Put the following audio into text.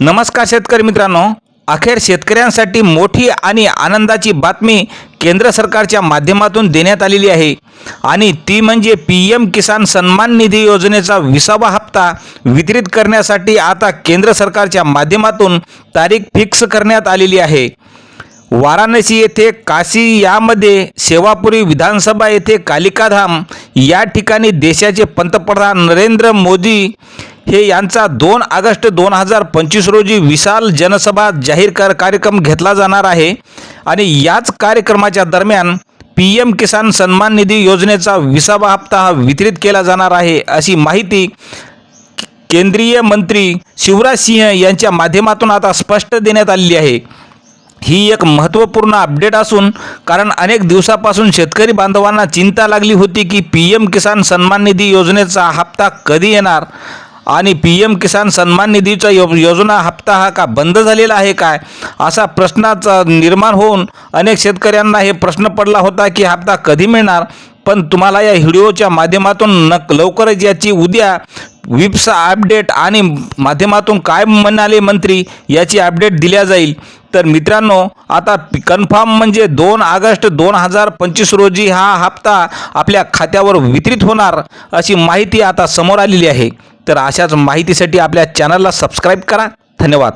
नमस्कार शेतकरी मित्रांनो. अखेर शेतकऱ्यांसाठी मोठी आणि आनंदाची बातमी केंद्र सरकारच्या माध्यमातून देण्यात आलेली आहे. आणि ती म्हणजे पी एम किसान सन्मान निधी योजनेचा विसावा हप्ता वितरित करण्यासाठी आता केंद्र सरकारच्या माध्यमातून तारीख फिक्स करण्यात आलेली आहे. वाराणसी येथे काशी यामध्ये सेवापुरी विधानसभा येथे कालिकाधाम या ठिकाणी देशाचे पंतप्रधान नरेंद्र मोदी हे यांचा दोन ऑगस्ट दोन हजार पंचवीस रोजी विशाल जनसभा जाहीर कर कार्यक्रम घेतला जाणार आहे. आणि याच कार्यक्रमाच्या दरम्यान पी एम किसान सन्मान निधी योजनेचा विसावा हप्ता हा वितरित केला जाणार आहे अशी माहिती केंद्रीय मंत्री शिवराज सिंह यांच्या माध्यमातून आता स्पष्ट देण्यात आलेली आहे. ही एक महत्त्वपूर्ण अपडेट असून कारण अनेक दिवसापासून शेतकरी बांधवांना चिंता लागली होती की पी एम किसान सन्मान निधी योजनेचा हप्ता कधी येणार? आणि पी एम किसान सन्मान निधीचा यो योजना हप्ता हा का बंद झालेला आहे काय? असा प्रश्नाचा निर्माण होऊन अनेक शेतकऱ्यांना हे प्रश्न पडला होता की हप्ता कधी मिळणार? पण तुम्हाला या व्हिडिओच्या माध्यमातून नक लवकरच याची उद्या विप्सा अपडेट आणि माध्यमातून काय म्हणाले मंत्री याची अपडेट दिल्या जाईल. तर मित्रांनो आता कन्फर्म म्हणजे दोन ऑगस्ट दोन हजार पंचवीस रोजी हा हप्ता आपल्या खात्यावर वितरित होणार अशी माहिती आता समोर आलेली आहे. तर अशाच माहितीसाठी आपल्या चॅनलला सबस्क्राईब करा. धन्यवाद.